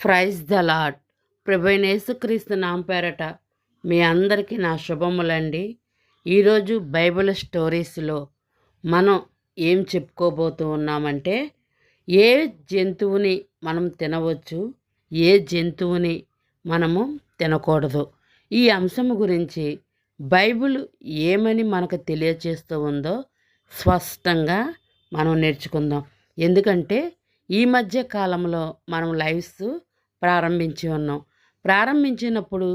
Praise the Lord ప్రభైనేసుక్రీస్తు నాంపేరట మీ అందరికీ నా శుభములండి. ఈరోజు బైబిల్ స్టోరీస్లో మనం ఏం చెప్పుకోబోతూ ఉన్నామంటే ఏ జంతువుని మనం తినవచ్చు ఏ జంతువుని మనము తినకూడదు. ఈ అంశం గురించి బైబిల్ ఏమని మనకు తెలియచేస్తూ ఉందో స్పష్టంగా మనం నేర్చుకుందాం. ఎందుకంటే ఈ మధ్య కాలంలో మనం లైవ్స్ ప్రారంభించి ఉన్నాం. ప్రారంభించినప్పుడు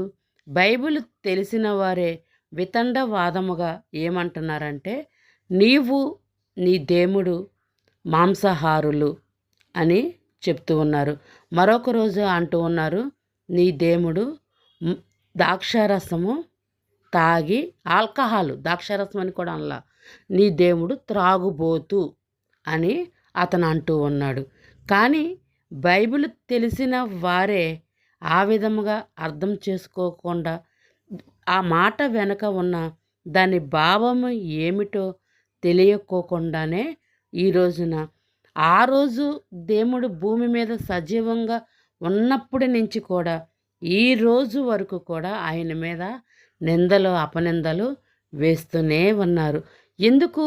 బైబిల్ తెలిసిన వారే వితండవాదముగా ఏమంటున్నారంటే నీవు నీ దేవుడు మాంసాహారులు అని చెప్తూ ఉన్నారు. మరొక రోజు అంటూ ఉన్నారు నీ దేవుడు ద్రాక్షారసము తాగి ఆల్కహాల్ ద్రాక్షారసం అని కూడా అనలా నీ దేవుడు త్రాగుబోతు అని అతను అంటూ ఉన్నాడు. కానీ బైబిల్ తెలిసిన వారే ఆ విధముగా అర్థం చేసుకోకుండా ఆ మాట వెనక ఉన్న దాని భావము ఏమిటో తెలియకోకుండానే ఈ రోజున ఆ రోజు దేవుడు భూమి మీద సజీవంగా ఉన్నప్పటి నుంచి కూడా ఈ రోజు వరకు కూడా ఆయన మీద నిందలు అపనిందలు వేస్తూనే ఉన్నారు. ఎందుకు?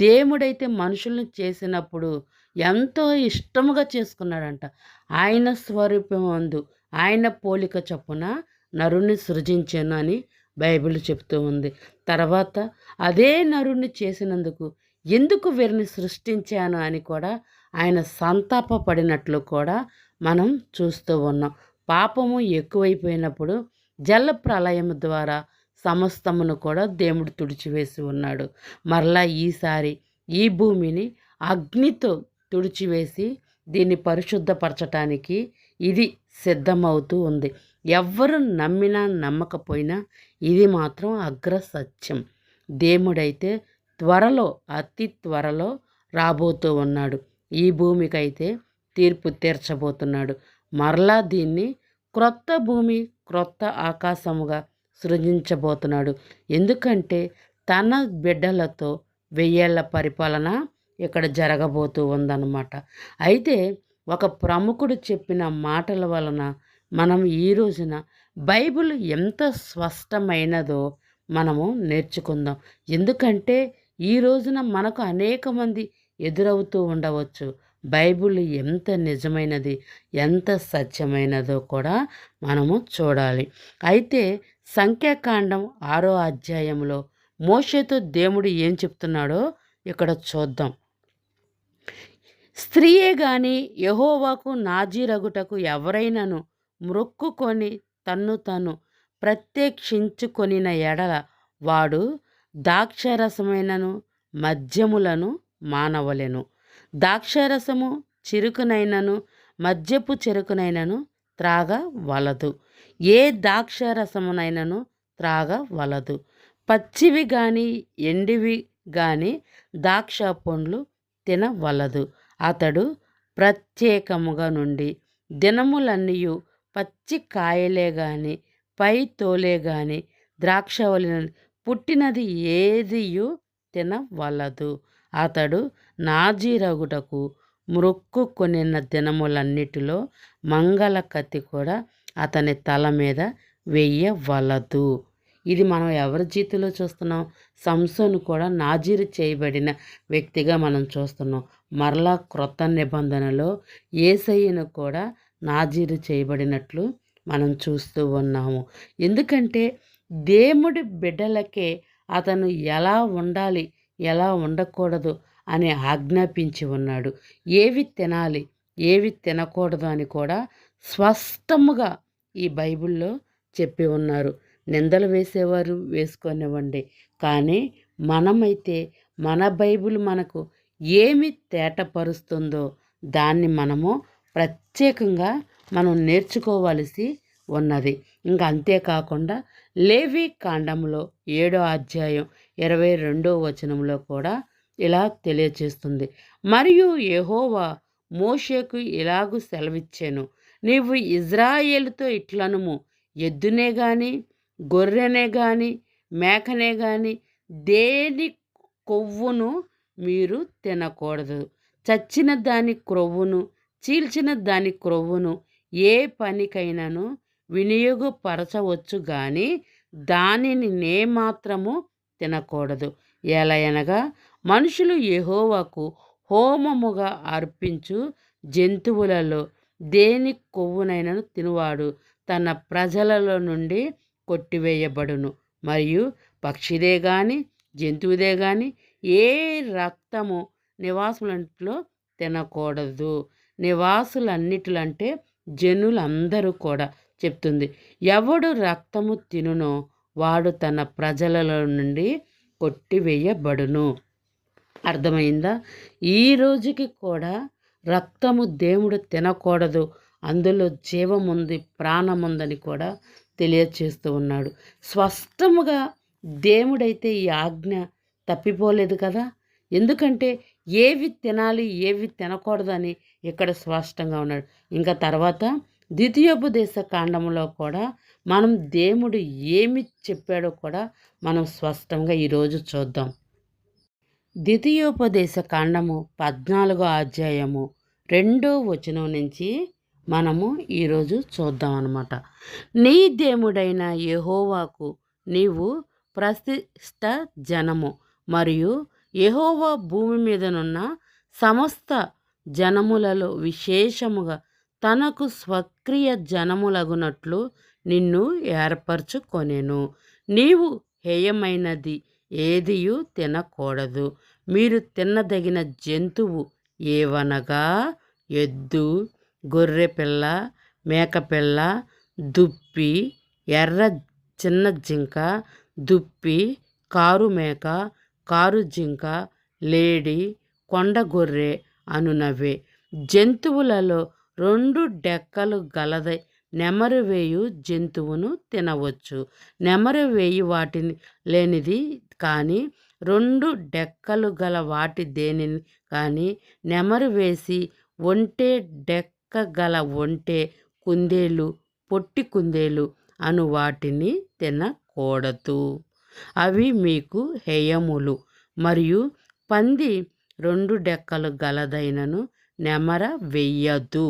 దేవుడైతే మనుషులను చేసినప్పుడు ఎంతో ఇష్టముగా చేసుకున్నాడంట. ఆయన స్వరూపం అందు ఆయన పోలిక చొప్పున నరుణ్ణి సృజించాను అని బైబిల్ చెప్తూ ఉంది. తర్వాత అదే నరుణ్ణి చేసినందుకు ఎందుకు వీరిని సృష్టించాను అని కూడా ఆయన సంతాపపడినట్లు కూడా మనం చూస్తూ ఉన్నాం. పాపము ఎక్కువైపోయినప్పుడు జల ప్రళయం ద్వారా సమస్తమును కూడా దేవుడు తుడిచివేసి ఉన్నాడు. మరలా ఈసారి ఈ భూమిని అగ్నితో తుడిచివేసి దీన్ని పరిశుద్ధపరచటానికి ఇది సిద్ధమవుతూ ఉంది. ఎవ్వరు నమ్మినా నమ్మకపోయినా ఇది మాత్రం అగ్ర సత్యం దేవుడైతే త్వరలో అతి త్వరలో రాబోతూ ఉన్నాడు. ఈ భూమికైతే తీర్పు తీర్చబోతున్నాడు. మరలా దీన్ని క్రొత్త భూమి క్రొత్త ఆకాశముగా సృజించబోతున్నాడు. ఎందుకంటే తన బిడ్డలతో వెయ్యేళ్ళ పరిపాలన ఇక్కడ జరగబోతూ ఉందన్నమాట. అయితే ఒక ప్రముఖుడు చెప్పిన మాటల వలన మనం ఈ రోజున బైబిల్ ఎంత స్పష్టమైనదో మనము నేర్చుకుందాం. ఎందుకంటే ఈ రోజున మనకు అనేక మంది ఎదురవుతూ ఉండవచ్చు. బైబిల్ ఎంత నిజమైనది ఎంత సత్యమైనదో కూడా మనము చూడాలి. అయితే సంఖ్యాకాండం ఆరో అధ్యాయంలో మోషేతో దేవుడు ఏం చెప్తున్నాడో ఇక్కడ చూద్దాం. స్త్రీయే గాని యహోవాకు నాజీరగుటకు ఎవరైనను మ్రొక్కుకొని తన్ను తను ప్రత్యక్షించుకొనిన ఎడల వాడు ద్రాక్షరసమైనను మద్యములను మానవలెను. ద్రాక్షరసము చిరుకునైనను మద్యపు చెరుకునైనను త్రాగ వలదు ఏ ద్రాక్షరసమునైనను త్రాగ వలదు పచ్చివి గాని ఎండివి గాని ద్రాక్ష పండ్లు తినవలదు. అతడు ప్రత్యేకముగా నుండి దినములన్నీయు పచ్చి కాయలే గాని పై తోలే గాని ద్రాక్షవలిన పుట్టినది ఏదియు తినవలదు. అతడు నాజీరగుటకు మ్రొక్కు కొనిన దినములన్నిటిలో మంగళ కత్తి కూడా అతని తల మీద వెయ్యవలదు ఇది మనం ఎవరి జీతిలో చూస్తున్నాం? సంసోను కూడా నాజీరు చేయబడిన వ్యక్తిగా మనం చూస్తున్నాం. మరలా క్రొత్త నిబంధనలో ఏసయ్యను కూడా నాజీరు చేయబడినట్లు మనం చూస్తూ ఉన్నాము. ఎందుకంటే దేవుడి బిడ్డలకే అతను ఎలా ఉండాలి ఎలా ఉండకూడదు అని ఆజ్ఞాపించి ఉన్నాడు. ఏవి తినాలి ఏవి తినకూడదు అని కూడా స్పష్టముగా ఈ బైబిల్లో చెప్పి ఉన్నారు. నిందలు వేసేవారు వేసుకొనివ్వండి. కానీ మనమైతే మన బైబిల్ మనకు ఏమి తేటపరుస్తుందో దాన్ని మనము ప్రత్యేకంగా మనం నేర్చుకోవలసి ఉన్నది. ఇంకా అంతేకాకుండా లేవి కాండంలో ఏడో అధ్యాయం ఇరవై రెండో వచనంలో కూడా ఇలా తెలియచేస్తుంది. మరియు యహోవా మోషేకు ఇలాగూ సెలవిచ్చాను. నీవు ఇజ్రాయేలుతో ఇట్లనుము. ఎద్దునే గాని గొర్రెనే కానీ మేకనే కానీ దేని కొవ్వును మీరు తినకూడదు. చచ్చిన దాని క్రొవ్వును చీల్చిన దాని క్రొవ్వును ఏ పనికైనాను వినియోగపరచవచ్చు కానీ దానిని నే మాత్రము తినకూడదు. ఎలయనగా మనుషులు యెహోవాకు హోమముగా అర్పించు జంతువులలో దేని కొవ్వునైనను తినువాడు. తన ప్రజలలో నుండి కొట్టివేయబడును. మరియు పక్షిదే గాని జంతువుదే గాని ఏ రక్తము నివాసులంట్లో తినకూడదు. నివాసులన్నిటిలంటే జనులందరూ కూడా చెప్తుంది. ఎవడు రక్తము తినునో వాడు తన ప్రజలలో నుండి కొట్టివేయబడును. అర్థమైందా? ఈ రోజుకి కూడా రక్తము దేవుడు తినకూడదు. అందులో జీవముంది ప్రాణముందని కూడా తెలియచేస్తూ ఉన్నాడు. స్పష్టముగా దేవుడైతే ఈ ఆజ్ఞ తప్పిపోలేదు కదా? ఎందుకంటే ఏవి తినాలి ఏవి తినకూడదని ఇక్కడ స్పష్టంగా ఉన్నాడు. ఇంకా తర్వాత ద్వితీయోపదేశ కాండంలో కూడా మనం దేవుడు ఏమి చెప్పాడో కూడా మనం స్పష్టంగా ఈరోజు చూద్దాం. ద్వితీయోపదేశ కాండము పద్నాలుగో అధ్యాయము రెండో వచనం నుంచి మనము ఈరోజు చూద్దాం అన్నమాట నీ దేవుడైన యహోవాకు నీవు ప్రతిష్ట జనము మరియు యహోవా భూమి మీదనున్న సమస్త జనములలో విశేషముగా తనకు స్వక్రియ జనములగునట్లు నిన్ను ఏర్పరచుకొనెను. నీవు హేయమైనది ఏదియు తినకూడదు. మీరు తినదగిన జంతువు ఏవనగా? ఎద్దు గొర్రెపిల్ల మేకపిల్ల దుప్పి ఎర్ర చిన్న జింక దుప్పి కారు మేక కారు జింక లేడి కొండ గొర్రె అనునవే. జంతువులలో రెండు డెక్కలు గలదై నెమరు వేయు జంతువును తినవచ్చు. నెమరు వేయి వాటిని లేనిది కానీ రెండు డెక్కలు గల వాటి దేనిని కానీ నెమరు వేసి ఒంటె డెక్క గల ఒంటె కుందేలు పొట్టి కుందేలు అను వాటిని తినకూడదు. అవి మీకు హేయములు మరియు పంది రెండు డెక్కలు గలదైనను నెమర వెయ్యదు.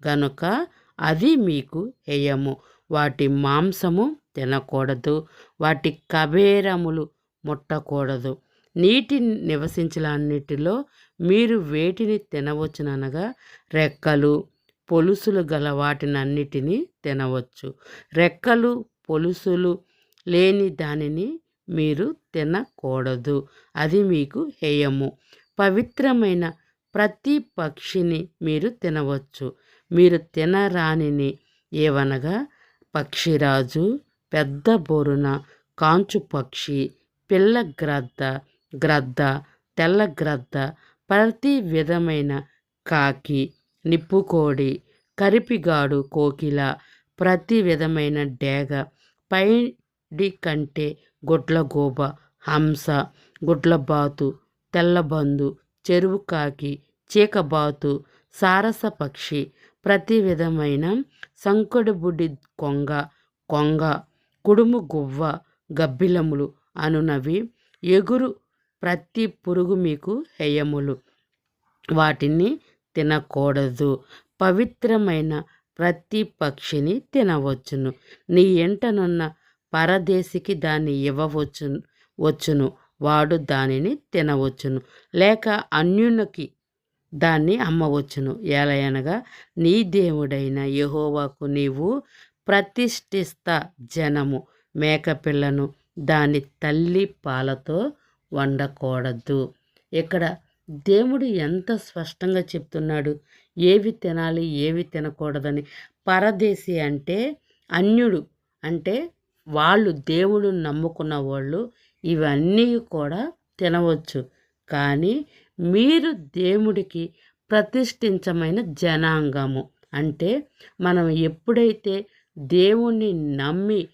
గనుక అది మీకు హేయము. వాటి మాంసము తినకూడదు. వాటి కబేరములు ముట్టకూడదు. నీటి నివసించలన్నిటిలో మీరు వేటిని తినవచ్చుననగా రెక్కలు పొలుసులు గల వాటినన్నిటినీ తినవచ్చు. రెక్కలు పొలుసులు లేని దానిని మీరు తినకూడదు. అది మీకు హేయము. పవిత్రమైన ప్రతి పక్షిని మీరు తినవచ్చు. మీరు తినరానిని ఏవనగా పక్షిరాజు పెద్ద బోరున కాంచు పక్షి పిల్ల గ్రద్ద గ్రద్ద తెల్ల గ్రద్ద ప్రతి విధమైన కాకి నిప్పుకోడి కరిపిగాడు కోకిల ప్రతి విధమైన డేగ పైడి కంటే గుడ్లగూబ హంస గుడ్లబాతు తెల్లబందు చెరువు కాకి చీకబాతు సారస పక్షి ప్రతి విధమైన సంకుడుబుడి కొంగ కొంగ కుడుము గువ్వ గబ్బిలములు అనునవి ఎగురు ప్రతి పురుగు మీకు హేయములు. వాటిని తినకూడదు. పవిత్రమైన ప్రతి పక్షిని తినవచ్చును. నీ ఎంటనున్న పరదేశికి దాన్ని ఇవ్వవచ్చు వచ్చును. వాడు దానిని తినవచ్చును. లేక అన్యునికి దాన్ని అమ్మవచ్చును. ఏలయనగా నీ దేవుడైన యెహోవాకు నీవు ప్రతిష్ఠిస్త జనము మేకపిల్లను దాని తల్లి పాలతో వండకూడదు. ఇక్కడ దేవుడు ఎంత స్పష్టంగా చెప్తున్నాడు? ఏవి తినాలి ఏవి తినకూడదని. పరదేశి అంటే అన్యుడు. అంటే వాళ్ళు దేవుడు నమ్ముకున్న వాళ్ళు ఇవన్నీ కూడా తినవచ్చు. కానీ మీరు దేవుడికి ప్రతిష్ఠించమైన జనాంగము. అంటే మనం ఎప్పుడైతే దేవుణ్ణి నమ్మి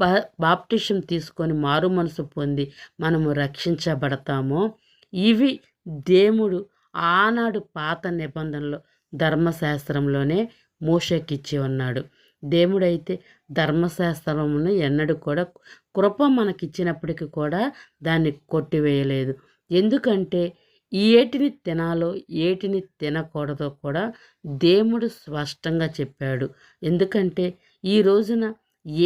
బా బాప్టిషం తీసుకొని మారు మనసు పొంది మనము రక్షించబడతామో ఇవి దేవుడు ఆనాడు పాత నిబంధనలో ధర్మశాస్త్రంలోనే మోషకిచ్చి ఉన్నాడు. దేవుడైతే ధర్మశాస్త్రమును ఎన్నడూ కూడా కృప మనకిచ్చినప్పటికీ కూడా దాన్ని కొట్టివేయలేదు. ఎందుకంటే ఏటిని తినాలో ఏటిని తినకూడదో కూడా దేవుడు స్పష్టంగా చెప్పాడు. ఎందుకంటే ఈ రోజున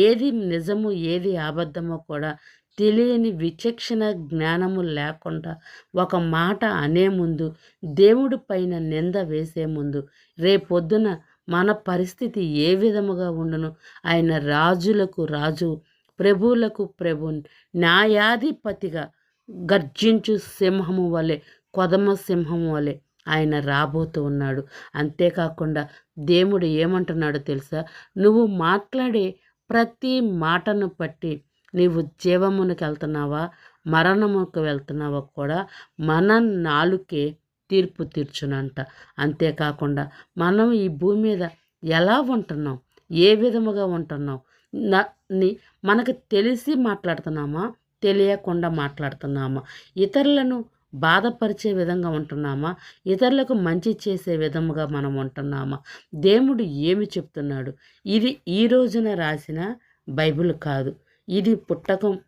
ఏది నిజము ఏది అబద్ధమో కూడా తెలియని విచక్షణ జ్ఞానము లేకుండా ఒక మాట అనే ముందు దేవుడి పైన నింద వేసే ముందు రేపొద్దున మన పరిస్థితి ఏ విధముగా ఉండను? ఆయన రాజులకు రాజు ప్రభువులకు ప్రభు న్యాయాధిపతిగా గర్జించు సింహము వలె కొదమ సింహం వలె ఆయన రాబోతూ ఉన్నాడు. అంతేకాకుండా దేవుడు ఏమంటున్నాడో తెలుసా? నువ్వు మాట్లాడే ప్రతి మాటను బట్టి నీవు జీవమునికి వెళ్తున్నావా? మరణముకు వెళ్తున్నావా కూడా మన నాలుకే తీర్పు తీర్చునంట. అంతేకాకుండా మనం ఈ భూమి మీద ఎలా ఉంటున్నాం? ఏ విధముగా ఉంటున్నాం? మనకు తెలిసి మాట్లాడుతున్నామా? తెలియకుండా మాట్లాడుతున్నామా? ఇతరులను బాధపరిచే విధంగా ఉంటున్నామా? ఇతరులకు మంచి చేసే విధముగా మనం ఉంటున్నామా? దేవుడు ఏమి చెప్తున్నాడు? ఇది ఈ రోజున రాసిన బైబిల్ కాదు. ఇది పుట్టకం.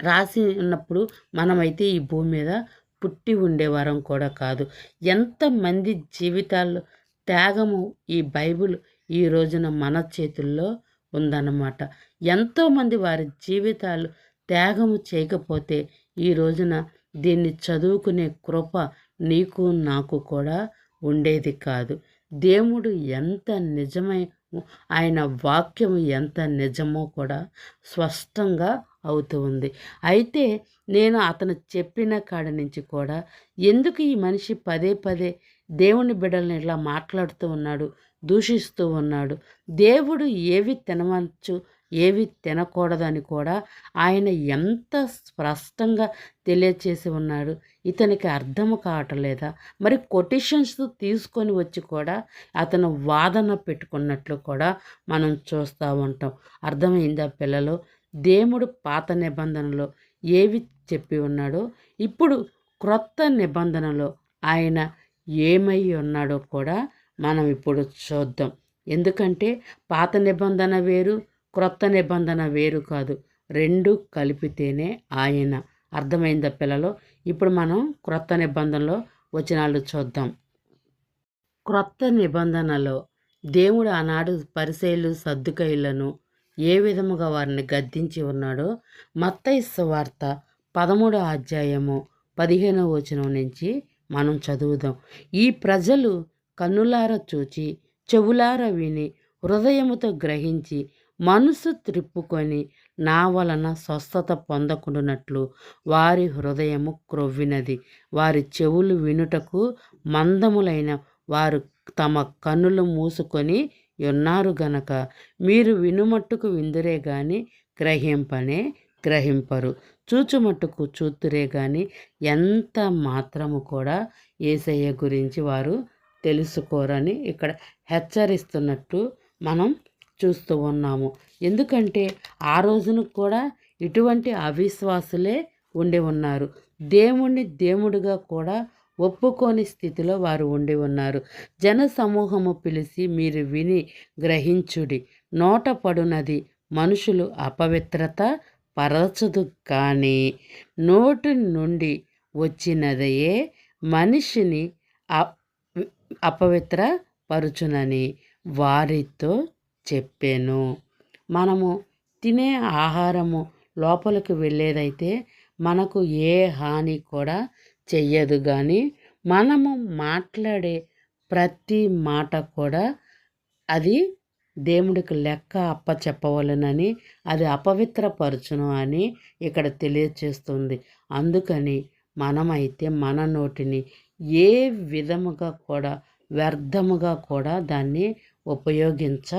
రాసి ఉన్నప్పుడు మనమైతే ఈ భూమి మీద పుట్టి ఉండేవారం కూడా కాదు. ఎంతమంది జీవితాల్లో త్యాగము ఈ బైబిల్ ఈ రోజున మన చేతుల్లో ఉందన్నమాట. ఎంతోమంది వారి జీవితాలు త్యాగము చేయకపోతే ఈ రోజున దీన్ని చదువుకునే కృప నీకు నాకు కూడా ఉండేది కాదు. దేవుడు ఎంత నిజమై ఆయన వాక్యం ఎంత నిజమో కూడా స్పష్టంగా అవుతూ ఉంది. అయితే నేను అతను చెప్పిన కాడ నుంచి కూడా ఎందుకు ఈ మనిషి పదే పదే దేవుని బిడ్డల్ని ఇలా మాట్లాడుతూ ఉన్నాడు దూషిస్తూ ఉన్నాడు? దేవుడు ఏవి తినవచ్చు ఏవి తినకూడదని కూడా ఆయన ఎంత స్పష్టంగా తెలియచేసి ఉన్నాడు. ఇతనికి అర్థం కావటలేదా? మరి కొటేషన్స్ తీసుకొని వచ్చి కూడా అతను వాదన పెట్టుకున్నట్లు కూడా మనం చూస్తూ ఉంటాం. అర్థమైందా పిల్లలు? దేవుడు పాత నిబంధనలో ఏవి చెప్పి ఉన్నాడో ఇప్పుడు క్రొత్త నిబంధనలో ఆయన ఏమై ఉన్నాడో కూడా మనం ఇప్పుడు చూద్దాం. ఎందుకంటే పాత నిబంధన వేరు క్రొత్త నిబంధన వేరు కాదు. రెండు కలిపితేనే ఆయన. అర్థమైందా పిల్లలు? ఇప్పుడు మనం క్రొత్త నిబంధనలో వచనాలు చూద్దాం. క్రొత్త నిబంధనలో దేవుడు ఆనాడు పరిశైలు సర్దుకైలను ఏ విధముగా వారిని గద్దించి ఉన్నాడో మత్తైస్సు వార్త పదమూడో అధ్యాయము పదిహేనవ వచనం నుంచి మనం చదువుదాం. ఈ ప్రజలు కన్నులార చూచి చెవులార విని హృదయముతో గ్రహించి మనసు త్రిప్పుకొని నా వలన స్వస్థత పొందకుండునట్లు వారి హృదయము క్రొవ్వినది. వారి చెవులు వినుటకు మందములైన వారు తమ కన్నులు మూసుకొని ఉన్నారు గనక మీరు వినుమట్టుకు విందురే గాని గ్రహింపనే గ్రహింపరు. చూచుమట్టుకు చూతురే గాని ఎంత మాత్రము కూడా ఏసయ్య గురించి వారు తెలుసుకోరని ఇక్కడ హెచ్చరిస్తున్నట్టు మనం చూస్తూ ఉన్నాము. ఎందుకంటే ఆ రోజున కూడా ఇటువంటి అవిశ్వాసులే ఉండి ఉన్నారు. దేవుణ్ణి దేవుడిగా కూడా ఒప్పుకోని స్థితిలో వారు ఉండి ఉన్నారు. జన సమూహము పిలిచి మీరు విని గ్రహించుడి. నోట పడునది మనుషులు అపవిత్రత పరచదు కానీ నోటి నుండి వచ్చినదయే మనిషిని అపవిత్ర పరుచునని వారితో చెప్పాను. మనము తినే ఆహారము లోపలికి వెళ్ళేదైతే మనకు ఏ హాని కూడా చెయ్యదు కానీ మనము మాట్లాడే ప్రతి మాట కూడా అది దేవుడికి లెక్క అప్ప చెప్పవలనని అది అపవిత్రపరచును అని ఇక్కడ తెలియచేస్తుంది. అందుకని మనమైతే మన నోటిని ఏ విధముగా కూడా వ్యర్థముగా కూడా దాన్ని ఉపయోగించ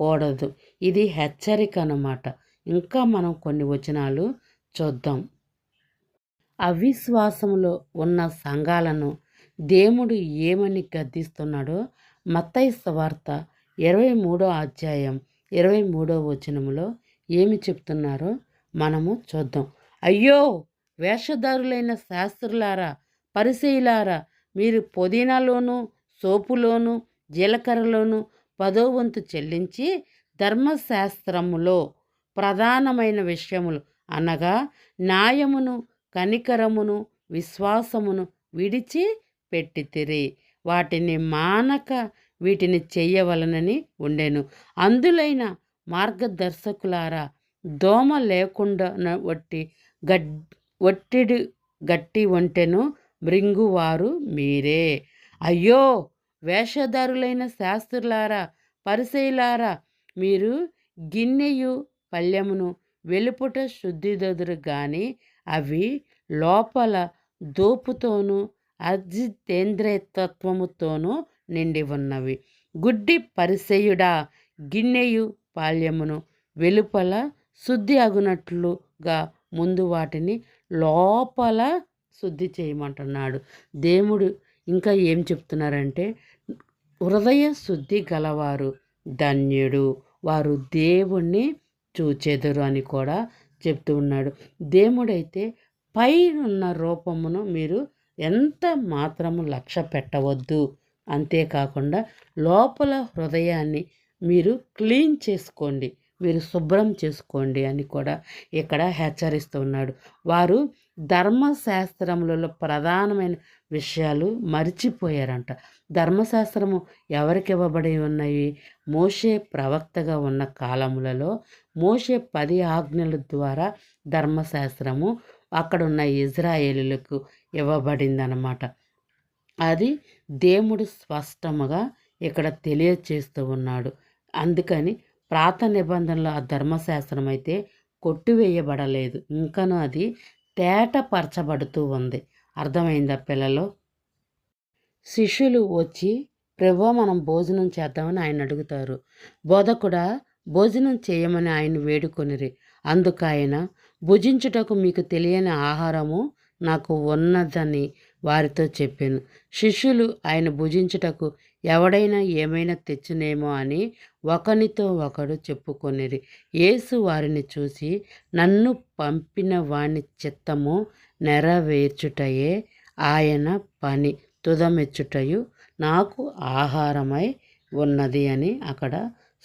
కూడదు ఇది హెచ్చరిక అన్నమాట ఇంకా మనం కొన్ని వచనాలు చూద్దాం. అవిశ్వాసంలో ఉన్న సంఘాలను దేవుడు ఏమని గద్దిస్తున్నాడో మత్తైస్త వార్త ఇరవై మూడో అధ్యాయం ఇరవై మూడో వచనంలో ఏమి చెప్తున్నారో మనము చూద్దాం. అయ్యో! వేషధారులైన శాస్త్రులారా పరిశీలారా మీరు పుదీనాలోను సోపులోను జీలకర్రలోనూ పదో వంతు చెల్లించి ధర్మశాస్త్రములో ప్రధానమైన విషయములు. అనగా న్యాయమును కనికరమును విశ్వాసమును విడిచి పెట్టితిరి. వాటిని మానక వీటిని చెయ్యవలనని ఉండెను. అందులైన మార్గదర్శకులారా దోమ లేకుండా వట్టి గడ్ ఒట్టిడి గట్టి వంటెను మృంగువారు మీరే. అయ్యో! వేషధారులైన శాస్త్రులారా పరిసయులారా మీరు గిన్నెయు పళ్ళెమును వెలుపుట శుద్ధిదొదురు గాని అవి లోపల దోపుతోనూ అజితేంద్రియతత్వముతోనూ నిండి ఉన్నవి. గుడ్డి పరిసయుడా గిన్నెయు పాల్యమును వెలుపల శుద్ధి అగునట్లుగా ముందు వాటిని లోపల శుద్ధి చేయమంటున్నాడు. దేవుడు ఇంకా ఏం చెప్తున్నారంటే హృదయ శుద్ధి గలవారు ధన్యుడు. వారు దేవుణ్ణి చూచెదరు అని కూడా చెప్తూ ఉన్నాడు. దేవుడైతే పైనున్న రూపమును మీరు ఎంత మాత్రము లక్ష్య పెట్టవద్దు. అంతేకాకుండా లోపల హృదయాన్ని మీరు క్లీన్ చేసుకోండి. మీరు శుభ్రం చేసుకోండి అని కూడా ఇక్కడ హెచ్చరిస్తూ ఉన్నాడు. వారు ధర్మశాస్త్రములలో ప్రధానమైన విషయాలు మర్చిపోయారంట. ధర్మశాస్త్రము ఎవరికి ఇవ్వబడి ఉన్నాయి మోషే ప్రవక్తగా ఉన్న కాలములలో మోషే పది ఆజ్ఞల ద్వారా ధర్మశాస్త్రము అక్కడ ఉన్న ఇజ్రాయేలులకు ఇవ్వబడిందనమాట అది దేవుడు స్పష్టముగా ఇక్కడ తెలియచేస్తూ ఉన్నాడు. అందుకని ప్రాత నిబంధనలు ఆ ధర్మశాస్త్రం అయితే కొట్టివేయబడలేదు. ఇంకనూ అది తేటపరచబడుతూ ఉంది. అర్థమైందా పిల్లలు? శిష్యులు వచ్చి ప్రభు మనం భోజనం చేద్దామని ఆయన అడుగుతారు. బోధకుడా భోజనం చేయమని ఆయన వేడుకొనిరి. అందుకు ఆయన భుజించుటకు మీకు తెలియని ఆహారము నాకు ఉన్నదని వారితో చెప్పాను. శిష్యులు ఆయన భుజించుటకు ఎవడైనా ఏమైనా తెచ్చునేమో అని ఒకనితో ఒకడు చెప్పుకొనిరి. యేసు వారిని చూసి నన్ను పంపిన వాని చిత్తము నెరవేర్చుటయే ఆయన పని. తుదమెచ్చుటయు నాకు ఆహారమై ఉన్నది అని అక్కడ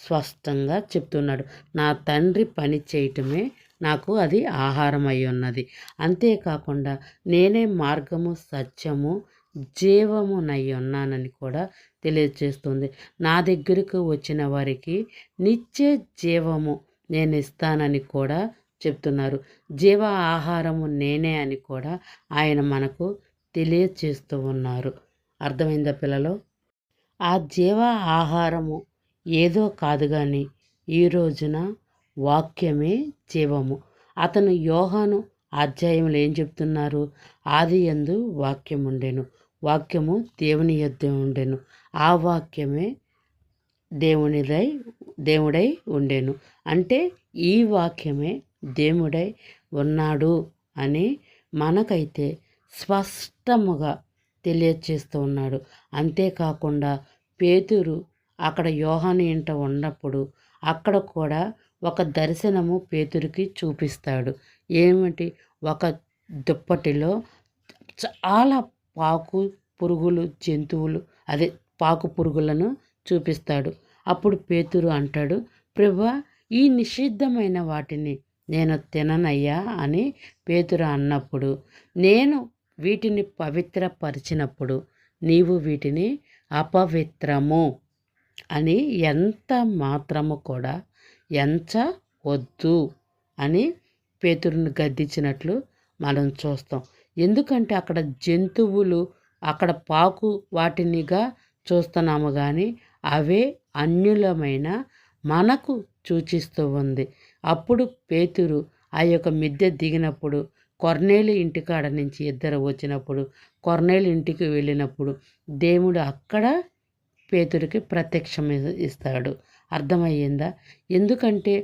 స్పష్టంగా చెప్తున్నాడు. నా తండ్రి పని చేయటమే నాకు అది ఆహారం అయి ఉన్నది. అంతేకాకుండా నేనే మార్గము సత్యము జీవమునై ఉన్నానని కూడా తెలియజేస్తుంది నా దగ్గరకు వచ్చిన వారికి నిత్య జీవము నేను ఇస్తానని కూడా చెప్తున్నారు. జీవ ఆహారము నేనే అని కూడా ఆయన మనకు తెలియచేస్తూ ఉన్నారు. అర్థమైందా పిల్లలు? ఆ జీవ ఆహారము ఏదో కాదు కానీ ఈ రోజున వాక్యమే జీవము. అతను యోహాను అధ్యాయంలో ఏం చెప్తున్నారు? ఆది ఎందు వాక్యం ఉండేను వాక్యము దేవుని యొద్ద ఉండెను. ఆ వాక్యమే దేవునిదై దేవుడై ఉండెను. అంటే ఈ వాక్యమే దేవుడై ఉన్నాడు అని మనకైతే స్పష్టముగా తెలియచేస్తూ ఉన్నాడు. అంతేకాకుండా పేతురు అక్కడ యోహాని ఇంట ఉన్నప్పుడు అక్కడ కూడా ఒక దర్శనము పేతురికి చూపిస్తాడు. ఏమిటి? ఒక దుప్పటిలో చాలా పాకు పురుగులు జంతువులు అదే పాకు పురుగులను చూపిస్తాడు. అప్పుడు పేతురు అంటాడు ప్రభా ఈ నిషిద్ధమైన వాటిని నేను తిననయ్యా అని పేతురు అన్నప్పుడు నేను వీటిని పవిత్రపరిచినప్పుడు నీవు వీటిని అపవిత్రము అని ఎంత మాత్రము కూడా ఎంచ వద్దు అని పేతురుని గద్దించినట్లు మనం చూస్తాం. ఎందుకంటే అక్కడ జంతువులు అక్కడ పాకు వాటినిగా చూస్తున్నాము కానీ అవే అన్యులమైన మనకు సూచిస్తూ ఉంది. అప్పుడు పేతురు ఆ యొక్క మిద్దె దిగినప్పుడు కొర్నేలు ఇంటికాడ నుంచి ఇద్దరు వచ్చినప్పుడు కొర్నేలు ఇంటికి వెళ్ళినప్పుడు దేవుడు అక్కడ పేతురికి ప్రత్యక్షం ఇస్తాడు. అర్థమయ్యిందా? ఎందుకంటే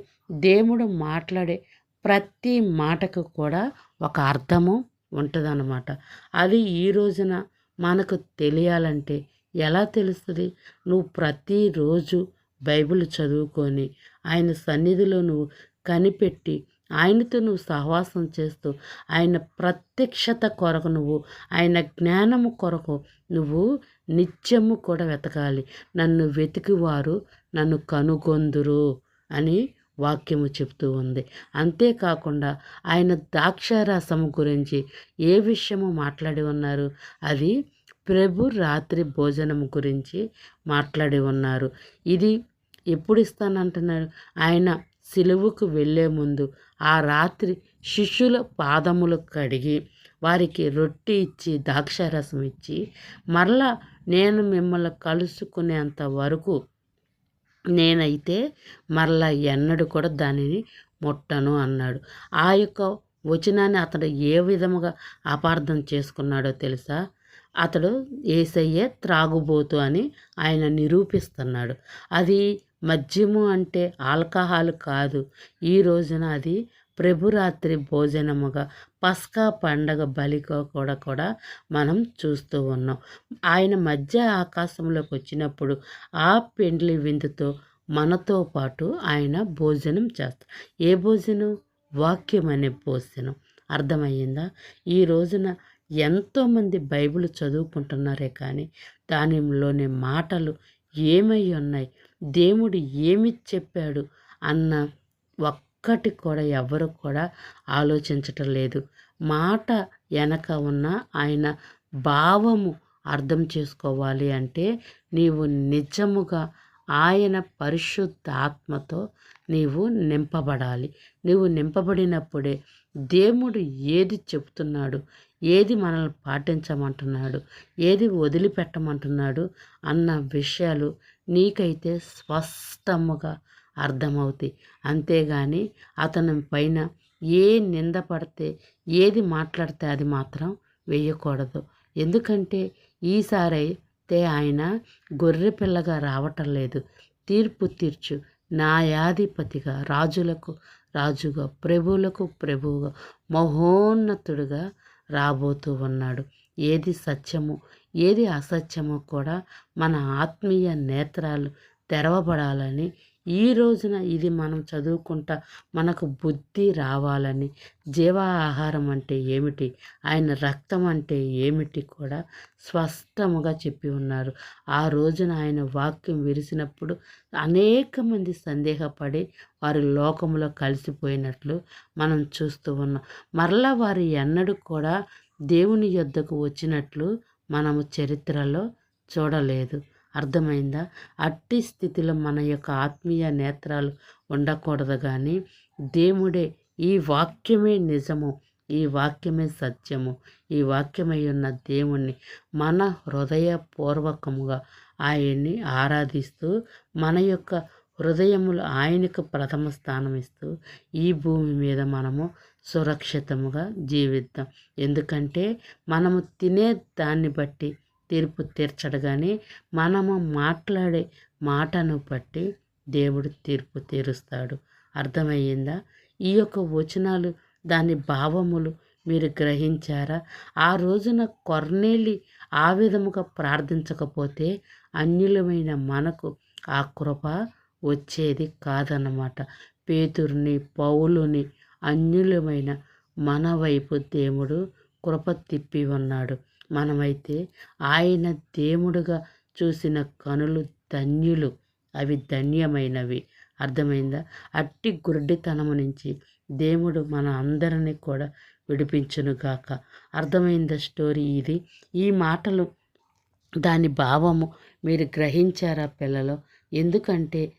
దేవుడు మాట్లాడే ప్రతి మాటకు కూడా ఒక అర్థము ఉంటుందన్నమాట. అది ఈ రోజున మనకు తెలియాలంటే ఎలా తెలుస్తుంది? నువ్వు ప్రతిరోజు బైబిల్ చదువుకొని ఆయన సన్నిధిలో నువ్వు కనిపెట్టి ఆయనతో నువ్వు సహవాసం చేస్తూ ఆయన ప్రత్యక్షత కొరకు నువ్వు ఆయన జ్ఞానము కొరకు నువ్వు నిత్యము కూడా వెతకాలి. నన్ను వెతికివారు నన్ను కనుగొందురు అని వాక్యము చెప్తూ ఉంది. అంతేకాకుండా ఆయన ద్రాక్షారసం గురించి ఏ విషయము మాట్లాడి ఉన్నారు? అది ప్రభు రాత్రి భోజనం గురించి మాట్లాడి ఉన్నారు. ఇది ఎప్పుడు ఇస్తానంటున్నారు ఆయన సిలువుకు వెళ్ళే ముందు ఆ రాత్రి శిష్యుల పాదములు కడిగి వారికి రొట్టి ఇచ్చి ద్రాక్షారసం ఇచ్చి మరలా నేను మిమ్మల్ని కలుసుకునేంత వరకు నేనైతే మరలా ఎన్నడూ కూడా దానిని ముట్టను అన్నాడు. ఆ యొక్క వచనాన్ని అతడు ఏ విధముగా అపార్థం చేసుకున్నాడో తెలుసా? అతడు ఏసయ్యే త్రాగుబోతు అని ఆయన నిరూపిస్తున్నాడు. అది మద్యము అంటే ఆల్కహాల్ కాదు. ఈ రోజున అది ప్రభురాత్రి భోజనముగా పస్కా పండగ బలిగా కూడా కూడా మనం చూస్తూ ఉన్నాం. ఆయన మధ్య ఆకాశంలోకి వచ్చినప్పుడు ఆ పెండ్లి విందుతో మనతో పాటు ఆయన భోజనం చేస్తారు. ఏ భోజనం? వాక్యం అనే భోజనం. అర్థమయ్యిందా? ఈ రోజున ఎంతోమంది బైబిల్ చదువుకుంటున్నారే కానీ దానిలోని మాటలు ఏమై ఉన్నాయి? దేవుడు ఏమి చెప్పాడు? అన్న ఒక్కటి కూడా ఎవరు కూడా ఆలోచించటం లేదు. మాట వెనక ఉన్న ఆయన భావము అర్థం చేసుకోవాలి అంటే నీవు నిజముగా ఆయన పరిశుద్ధ ఆత్మతో నీవు నింపబడాలి. నీవు నింపబడినప్పుడే దేవుడు ఏది చెప్తున్నాడు ఏది మనల్ని పాటించమంటున్నాడు ఏది వదిలిపెట్టమంటున్నాడు అన్న విషయాలు నీకైతే స్పష్టముగా అర్థమవుతాయి. అంతేగాని అతని పైన ఏ నింద పడితే ఏది మాట్లాడితే అది మాత్రం వేయకూడదు. ఎందుకంటే ఈసారి అయితే ఆయన గొర్రె పిల్లగా రావటం లేదు. తీర్పు తీర్చు. న్యాయాధిపతిగా రాజులకు రాజుగా ప్రభువులకు ప్రభువుగా మహోన్నతుడుగా రాబోతూ ఉన్నాడు. ఏది సత్యము ఏది అసత్యమో కూడా మన ఆత్మీయ నేత్రాలు తెరవబడాలని ఈ రోజున ఇది మనం చదువుకుంటా మనకు బుద్ధి రావాలని జీవ ఆహారం అంటే ఏమిటి? ఆయన రక్తం అంటే ఏమిటి కూడా స్పష్టముగా చెప్పి ఉన్నారు. ఆ రోజున ఆయన వాక్యం విరిసినప్పుడు అనేక మంది సందేహపడి వారి లోకంలో కలిసిపోయినట్లు మనం చూస్తూ ఉన్నాం. మరలా వారి ఎన్నడూ కూడా దేవుని యొద్దకు వచ్చినట్లు మనము చరిత్రలో చూడలేదు. అర్థమైందా? అట్టి స్థితిలో మన యొక్క ఆత్మీయ నేత్రాలు ఉండకూడదు కానీ దేవుడే ఈ వాక్యమే నిజము ఈ వాక్యమే సత్యము ఈ వాక్యమై ఉన్న దేవుణ్ణి మన హృదయపూర్వకముగా ఆయన్ని ఆరాధిస్తూ మన యొక్క హృదయములు ఆయనకు ప్రథమ స్థానం ఇస్తూ ఈ భూమి మీద మనము సురక్షితముగా జీవిద్దాం. ఎందుకంటే మనము తినే దాన్ని బట్టి తీర్పు తీర్చడు కానీ మనము మాట్లాడే మాటను బట్టి దేవుడు తీర్పు తీరుస్తాడు. అర్థమయ్యిందా? ఈ యొక్క వచనాలు దాని భావములు మీరు గ్రహించారా? ఆ రోజున కొర్నేలి ఆ విధముగా ప్రార్థించకపోతే అన్యులమైన మనకు ఆ కృప వచ్చేది కాదన్నమాట. పేతుర్ని పౌలుని అన్యులమైన మన వైపు దేవుడు కృప తిప్పి ఉన్నాడు. మనమైతే ఆయన దేవుడుగా చూసిన కనులు ధన్యులు. అవి ధన్యమైనవి. అర్థమైందా? అట్టి గుడ్డితనము నుంచి దేవుడు మన అందరినీ కూడా విడిపించునుగాక అర్థమైంద స్టోరీ ఇది? ఈ మాటలు దాని భావము మీరు గ్రహించారా పిల్లలు? ఎందుకంటే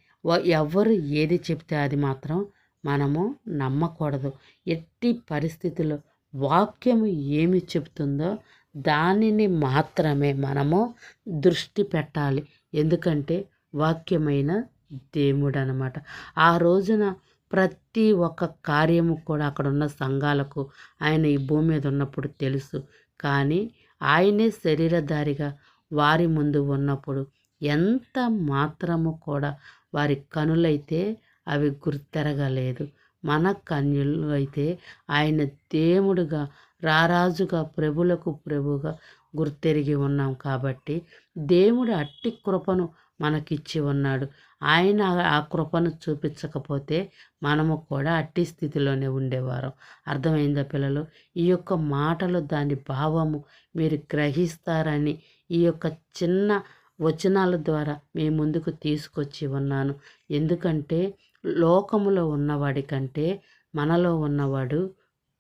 ఎవరు ఏది చెప్తే అది మాత్రం మనము నమ్మకూడదు. ఎట్టి పరిస్థితుల్లో వాక్యము ఏమి చెప్తుందో దానిని మాత్రమే మనము దృష్టి పెట్టాలి. ఎందుకంటే వాక్యమైన దేవుడు అనమాట ఆ రోజున ప్రతి ఒక్క కార్యము కూడా అక్కడ ఉన్న సంఘాలకు ఆయన ఈ భూమి మీద ఉన్నప్పుడు తెలుసు. కానీ ఆయనే శరీరధారిగా వారి ముందు ఉన్నప్పుడు ఎంత మాత్రము కూడా వారి కనులైతే అవి గుర్తెరగలేదు. మన కన్యలు అయితే ఆయన దేవుడుగా రారాజుగా ప్రభులకు ప్రభుగా గుర్తెరిగి ఉన్నాం కాబట్టి దేవుడు అట్టి కృపను మనకిచ్చి ఉన్నాడు. ఆయన ఆ కృపను చూపించకపోతే మనము కూడా అట్టి స్థితిలోనే ఉండేవారం. అర్థమైందా పిల్లలు? ఈ యొక్క మాటలు దాని భావము మీరు గ్రహిస్తారని ఈ యొక్క చిన్న వచనాల ద్వారా మీ ముందుకు తీసుకొచ్చి ఉన్నాను. ఎందుకంటే లోకములో ఉన్నవాడి కంటే మనలో ఉన్నవాడు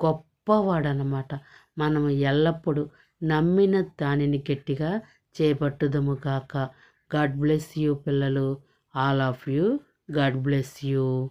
గొప్పవాడనమాట మనము ఎల్లప్పుడూ నమ్మిన దానిని గట్టిగా చేపట్టుదము కాక గాడ్ బ్లెస్ యూ పిల్లలు. All of you. God bless you.